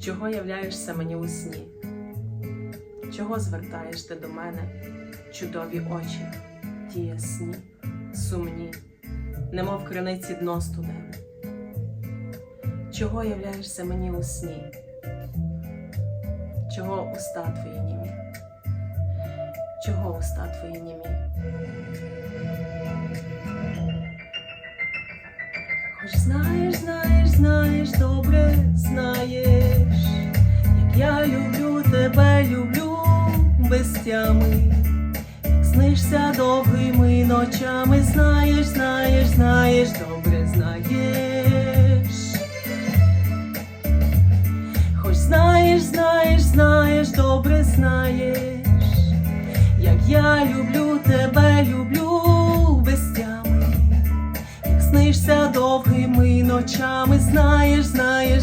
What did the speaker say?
Чого являєшся мені у сні? Чого звертаєш ти до мене, чудові очі, ті ясні, сумні, немов криниці дно студене? Чого являєшся мені у сні? Чого уста твої німі? Чого уста твої німі? Хоч знаєш, знаєш, знаєш, добре знаєш, без тями, як снишся довгими ночами, знаєш, знаєш, знаєш, добре знаєш. Хоч знаєш, знаєш, знаєш, добре знаєш, як я люблю тебе, люблю без тями як снишся довгими ночами, знаєш, знаєш, знаєш,